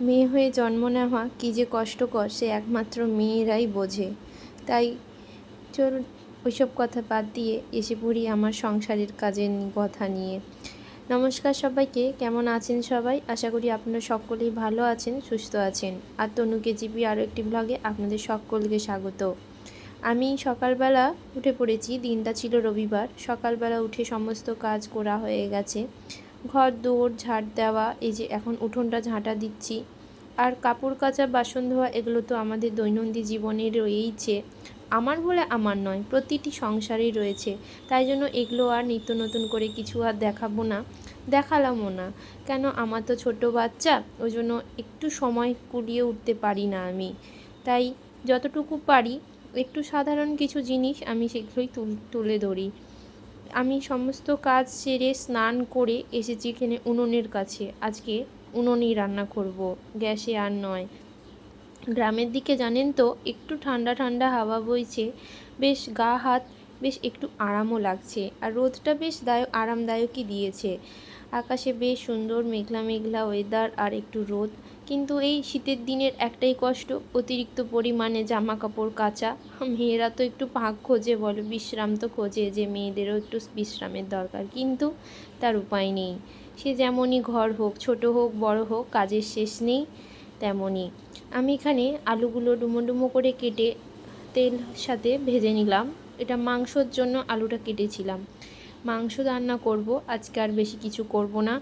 মেয়ে হয়ে জন্ম নেওয়া কী যে কষ্টকর সে একমাত্র মেয়েরাই বোঝে। তাই চলুন ওইসব কথা বাদ দিয়ে এসে পড়ি আমার সংসারের কাজের কথা নিয়ে। নমস্কার সবাইকে, কেমন আছেন সবাই? আশা করি আপনারা সকলেই ভালো আছেন, সুস্থ আছেন। আর তনুকে জিপি আরও একটি ব্লগে আপনাদের সকলকে স্বাগত। আমি সকালবেলা উঠে পড়েছি, দিনটা ছিল রবিবার। সকালবেলা উঠে সমস্ত কাজ করা হয়ে গেছে। ঘর, দৌড় ঝাড় দেওয়া, এই যে এখন উঠোনটা ঝাঁটা দিচ্ছি। আর কাপড় কাচা, বাসন ধোয়া, এগুলো তো আমাদের দৈনন্দিন জীবনে রয়েইছে। আমার বলে আমার নয়, প্রতিটি সংসারেই রয়েছে। তাই জন্য এগুলো আর নিত্য নতুন করে কিছু আর দেখাবো না, দেখালামও না। কেন, আমার তো ছোট বাচ্চা, ওই জন্য একটু সময় কুলিয়ে উঠতে পারি না আমি। তাই যতটুকু পারি, একটু সাধারণ কিছু জিনিস আমি সেগুলোই তুলে ধরি। আমি সমস্ত কাজ সেরে স্নান করে এসেছি এখানে উনুনের কাছে। আজকে উনুনেই রান্না করব, গ্যাসে আর নয়। গ্রামের দিকে জানেন তো, একটু ঠান্ডা ঠান্ডা হাওয়া বইছে, বেশ গা হাত বেশ একটু আরামও লাগছে, আর রোদটা বেশ দায়, আরামদায়কই দিয়েছে। আকাশে বেশ সুন্দর মেঘলা মেঘলা ওয়েদার আর একটু রোদ। কিন্তু এই শীতের দিনের একটাই কষ্ট, অতিরিক্ত পরিমাণে জামা কাপড় কাচা। মেয়েরা তো একটু পাক খোঁজে বলে, বিশ্রাম তো খোঁজে যে মেয়েদেরও একটু বিশ্রামের দরকার, কিন্তু তার উপায় নেই। সে যেমনই ঘর হোক, ছোট হোক, বড় হোক, কাজের শেষ নেই তেমনই। আমি এখানে আলুগুলো ডুমো ডুমো করে কেটে তেল সাথে ভেজে নিলাম। এটা মাংসর জন্য আলুটা কেটেছিলাম। মাংস রান্না করব, আজকে আর বেশি কিছু করব না।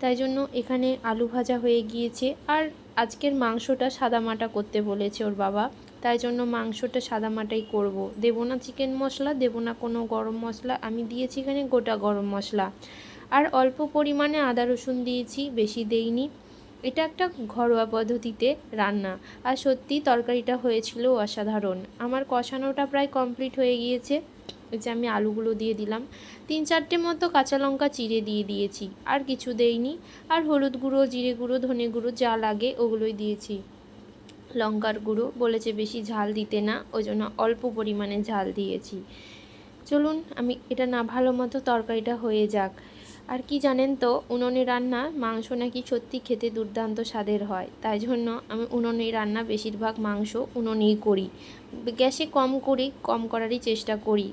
তাই জন্য এখানে আলু ভাজা হয়ে গিয়েছে। আর আজকের মাংসটা সাদামাটা করতে বলেছে ওর বাবা। তাই জন্য মাংসটা সাদামাটাই করব। দেবো না চিকেন মশলা, দেবো না কোনো গরম মশলা। আমি দিয়েছি এখানে গোটা গরম মশলা। আর অল্প পরিমাণে আদা রসুন দিয়েছি, বেশি দেইনি। এটা একটা ঘরোয়া পদ্ধতিতে রান্না। আর সত্যি তরকারিটা হয়েছিল অসাধারণ। আমার কষানোটা প্রায় কমপ্লিট হয়ে গিয়েছে। এই যে আমি আলুগুলো দিয়ে দিলাম। তিন চারটে মতো কাঁচা লঙ্কা চিড়ে দিয়ে দিয়েছি, আর কিছু দেইনি। আর হলুদ গুঁড়ো, জিরে গুঁড়ো, ধনে গুঁড়ো যা লাগে ওগুলোই দিয়েছি। লঙ্কার গুঁড়ো বলেছে বেশি ঝাল দিতে না ওই জন্য অল্প পরিমাণে ঝাল দিয়েছি। চলুন আমি এটা না ভালো মতো তরকারিটা হয়ে যাক। আর কি জানেন তো, উনুনে রান্না মাংস নাকি সত্যি খেতে দুর্দান্ত স্বাদের হয়। তাই জন্য আমি উনুনে রান্না, বেশিরভাগ মাংস উনুনেই করি। গ্যাসে কম করি, কম করারই চেষ্টা করি।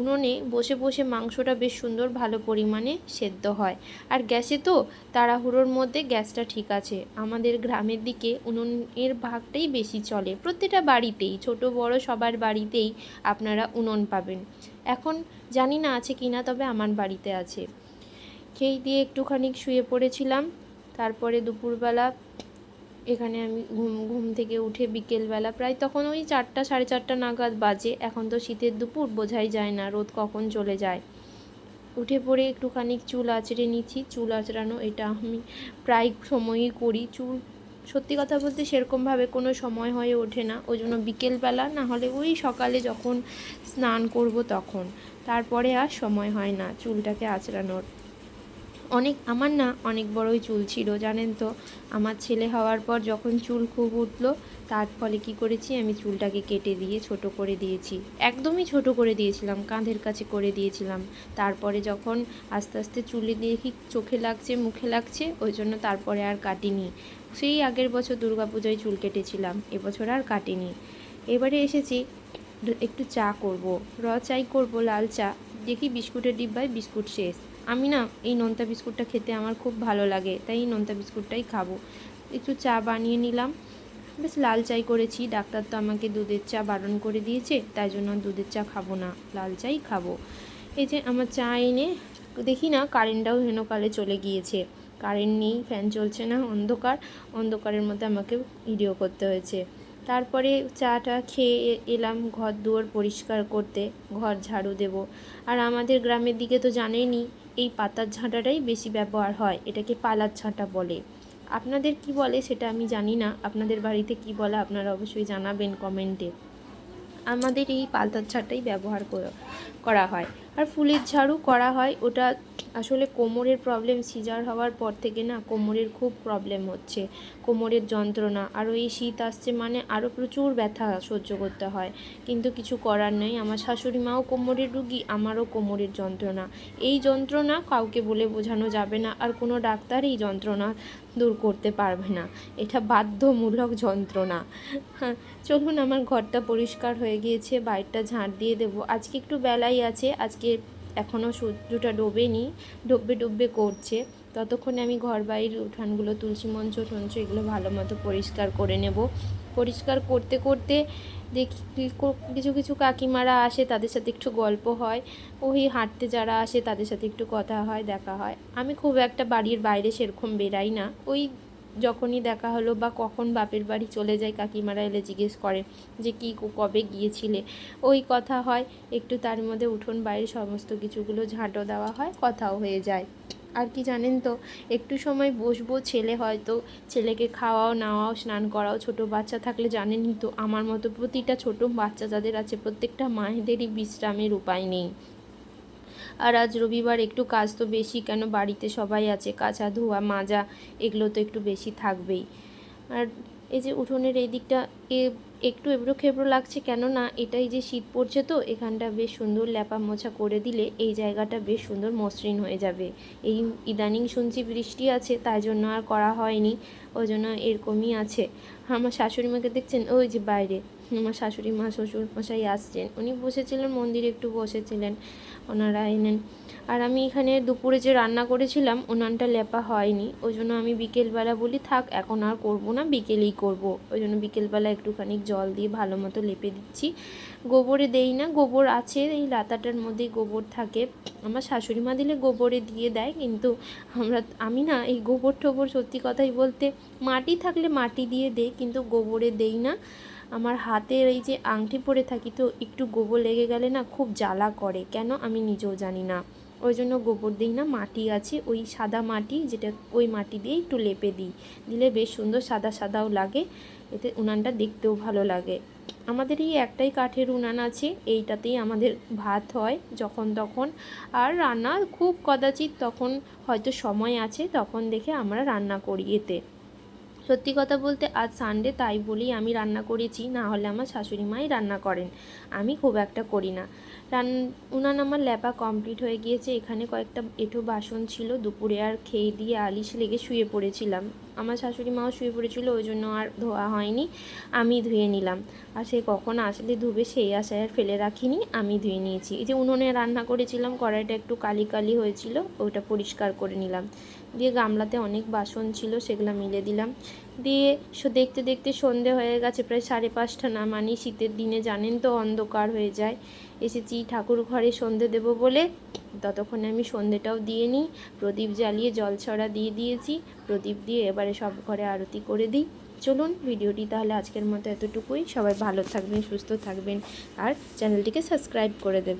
উনুনে বসে বসে মাংসটা বেশ সুন্দর ভালো পরিমাণে সেদ্ধ হয়। আর গ্যাসে তো তাড়াহুড়োর মধ্যে গ্যাসটা ঠিক আছে। আমাদের গ্রামের দিকে উনুনের ভাগটাই বেশি চলে। প্রত্যেকটা বাড়িতেই, ছোট, বড় সবার বাড়িতেই আপনারা উনুন পাবেন। এখন জানি না আছে কি না তবে আমার বাড়িতে আছে। খেয়ে দিয়ে একটুখানি শুয়ে পড়েছিলাম। তারপরে দুপুরবেলা এখানে আমি ঘুম ঘুম থেকে উঠে বিকেলবেলা প্রায় তখন ওই চারটা, সাড়ে চারটা নাগাদ বাজে। এখন তো শীতের দুপুর, বোঝাই যায় না রোদ কখন চলে যায়। উঠে পড়ে একটুখানি চুল আঁচড়ে নিচ্ছি। চুল আঁচড়ানো এটা আমি প্রায় সময়ই করি। চুল, সত্যি কথা বলতে সেরকমভাবে কোনো সময় হয়ে ওঠে না। ওই জন্য বিকেলবেলা না হলে ওই সকালে যখন স্নান করব তখন। তারপরে আর সময় হয় না চুলটাকে আঁচড়ানোর। অনেক, আমার না অনেক বড়ই চুল ছিল, জানেন তো। আমার ছেলে হওয়ার পর যখন চুল খুব উঠল, তার ফলে কি করেছি, আমি চুলটাকে কেটে দিয়ে ছোট করে দিয়েছি। একদমই ছোট করে দিয়েছিলাম, কাঁধের কাছে করে দিয়েছিলাম। তারপরে যখন আস্তে আস্তে চুলে দেখি চোখে লাগছে, মুখে লাগছে, ওই জন্য তারপরে আর কাটিনি। সেই আগের বছর দুর্গাপূজায় চুল কেটেছিলাম, এবছর আর কাটিনি। এবারে এসেছি, একটু চা করব। র চাই করব, লাল চা। দেখি বিস্কুটের ডিব্বায় বিস্কুট শেষ। আমি না এই নোনতা বিস্কুটটা খেতে আমার খুব ভালো লাগে, তাই এই নোনতা বিস্কুটটাই খাব। একটু চা বানিয়ে নিলাম। বেশ লাল চাই করেছি, ডাক্তার তো আমাকে দুধের চা বারণ করে দিয়েছে, তাই জন্য দুধের চা খাব না, লাল চাই খাব। এই যে আমার চা এনে, দেখি না কারেন্টটাও হেনকালে চলে গিয়েছে। কারেন্ট নেই, ফ্যান চলছে না, অন্ধকার, অন্ধকারের মধ্যে আমাকে ভিডিও করতে হয়েছে। তারপরে চাটা খেয়ে এলাম ঘর দুয়ার পরিষ্কার করতে, ঘর ঝাড়ু দেব। আর আমাদের গ্রামের দিকে তো জানেনই এই পাতার ঝাঁটাটাই বেশি ব্যবহার হয়, এটাকে পালার ঝাঁটা বলে। আপনাদের কি বলে সেটা আমি জানি না, আপনাদের বাড়িতে কি বলে আপনারা অবশ্যই জানাবেন কমেন্টে। আমাদের এই পালতার ঝাঁটাই ব্যবহার করা- করা হয়। আর ফুলের ঝাড়ু করা হয়। ওটা আসলে কোমরের প্রবলেম সিজার হওয়ার পর থেকে না কোমরের খুব প্রবলেম হচ্ছে। কোমরের যন্ত্রণা। আরও এই শীত আসছে মানে আরও প্রচুর ব্যথা সহ্য করতে হয়। কিন্তু কিছু করার নেই। আমার শাশুড়ি মাও কোমরের রুগী, আমারও কোমরের যন্ত্রণা। এই যন্ত্রণা কাউকে বলে বোঝানো যাবে না। আর কোনো ডাক্তার এই যন্ত্রণা দূর করতে পারবে না। এটা বাধ্যমূলক যন্ত্রণা। চলুন, আমার ঘরটা পরিষ্কার হয়ে গিয়েছে। বাইরটা ঝাঁট দিয়ে দেবো। আজকে একটু বেলাই আছে। আজকে এখনও সূর্যটা ডোবেনি, ডুববে ডুববে করছে। ততক্ষণে আমি ঘর বাড়ির উঠানগুলো, তুলসী মঞ্চ, টঞ্চ এগুলো ভালো মতো পরিষ্কার করে নেব। পরিষ্কার করতে করতে দেখি কিছু কিছু কাকিমারা আসে, তাদের সাথে একটু গল্প হয়। ওই হাঁটতে যারা আসে, তাদের সাথে একটু কথা হয়, দেখা হয়। আমি খুব একটা বাড়ির বাইরে সেরকম বেরাই না। ওই যখনই দেখা হলো বা কখন বাপের বাড়ি চলে যায়, কাকিমারা এলে জিজ্ঞেস করে যে কী কবে গিয়েছিলে? ওই কথা হয়, একটু তার মধ্যে উঠোন, বাইরে সমস্ত কিছুগুলো ঝাঁটো দেওয়া হয়, কথাও হয়ে যায়। আর কি জানেন তো, একটু সময় বসবো, ছেলে হয়তো ছেলেকে খাওয়াও, নাওয়াও, স্নান করাও, ছোট বাচ্চা থাকলে জানেনই তো, আমার মতো প্রতিটা ছোট বাচ্চা যাদের আছে, প্রত্যেকটা মায়েদেরই বিশ্রামের উপায় নেই। আর আজ রবিবার একটু কাজ তো বেশি, কেন বাড়িতে সবাই আছে, কাঁচা ধোয়া, মাজা, এগুলো তো একটু বেশি থাকবেই। আর এই যে উঠোনের এই দিকটা, এ একটু এবড়ো খেবড়ো লাগছে কেন না এটাই যে শীত পড়ছে তো, এখানটা বেশ সুন্দর ল্যাপা মোছা করে দিলে এই জায়গাটা বেশ সুন্দর মসৃণ হয়ে যাবে। এই ইদানিং শুনছি বৃষ্টি আছে, তাই জন্য আর করা হয়নি, ওই জন্য এরকমই আছে। আমার শাশুড়ি মাকে দেখছেন, ওই যে বাইরে। আমার শাশুড়ি মা, শ্বশুর মশাই আসছেন। উনি বসেছিলেন, মন্দিরে একটু বসেছিলেন, ওনারা এনেন আর আমি এখানে দুপুরে যে রান্না করেছিলাম, উনানটা লেপা হয়নি। ওই জন্য আমি বিকেলবেলা বলি, থাক, এখন আর করব না, বিকেলেই করব। ওই জন্য বিকেলবেলা একটুখানি জল দিয়ে ভালো মতো লেপে দিচ্ছি। গোবরে দেই না, গোবর আছে, এই লাতাটার মধ্যেই গোবর থাকে। আমার শাশুড়ি মা দিলে গোবরে দিয়ে দেয়, কিন্তু আমরা, আমি না, এই গোবর টোবর সত্যি কথাই বলতে, মাটি থাকলে মাটি দিয়ে দেই, কিন্তু গোবরে দেই না। আমার হাতের এই যে আংটি পরে থাকি তো একটু গোবর লেগে গেলে না খুব জ্বালা করে। কেন? আমি নিজেও জানি না। ওই জন্য গোবর দিই না, মাটি আছে, ওই সাদা মাটি যেটা ওই মাটি দিয়ে একটু লেপে দিই। দিলে বেশ সুন্দর সাদা সাদাও লাগে, এতে উনানটা দেখতেও ভালো লাগে। আমাদের এই একটাই কাঠের উনান আছে, এইটাতেই আমাদের ভাত হয় যখন তখন। আর রান্না খুব কদাচিৎ তখন হয়তো সময় আছে, তখন দেখে আমরা রান্না করি এতে। সত্যি কথা বলতে আজ সানডে তাই বলেই আমি রান্না করেছি, না হলে আমার শাশুড়ি মাই রান্না করেন। আমি খুব একটা করি না। রান, উনান আমার ল্যাপা কমপ্লিট হয়ে গিয়েছে, এখানে কয়েকটা এঁঠো বাসন ছিল, দুপুরে আর খেয়ে দিয়ে আলিশ লেগে শুয়ে পড়েছিলাম। আমার শাশুড়ি মাও শুয়ে পড়েছিল, ওই জন্য আর ধোয়া হয়নি, আমি ধুয়ে নিলাম। আর সে কখন আসলে ধুবে সেই আশায় আর ফেলে রাখিনি, আমি ধুয়ে নিয়েছি। এই যে উনুনে রান্না করেছিলাম, কড়াইটা একটু কালি কালি হয়েছিল ওইটা পরিষ্কার করে নিলাম। দিয়ে গামলাতে অনেক বাসন ছিল, সেগুলো মিলে দিলাম। দিয়ে দেখতে দেখতে সন্ধে হয়ে গেছে, প্রায় সাড়ে পাঁচটা না মানে শীতের দিনে জানেন তো অন্ধকার হয়ে যায়। এসেছি ঠাকুর ঘরে সন্ধে দেব বলে। ততক্ষণে আমি সন্ধেটাও দিয়ে নিই। প্রদীপ জ্বালিয়ে জল ছড়া দিয়ে দিয়েছি। প্রদীপ দিয়ে এবারে সব ঘরে আরতি করে দিই। চলুন ভিডিওটি তাহলে আজকের মতো এতটুকুই। সবাই ভালো থাকবেন, সুস্থ থাকবেন আর চ্যানেলটিকে সাবস্ক্রাইব করে দেবেন।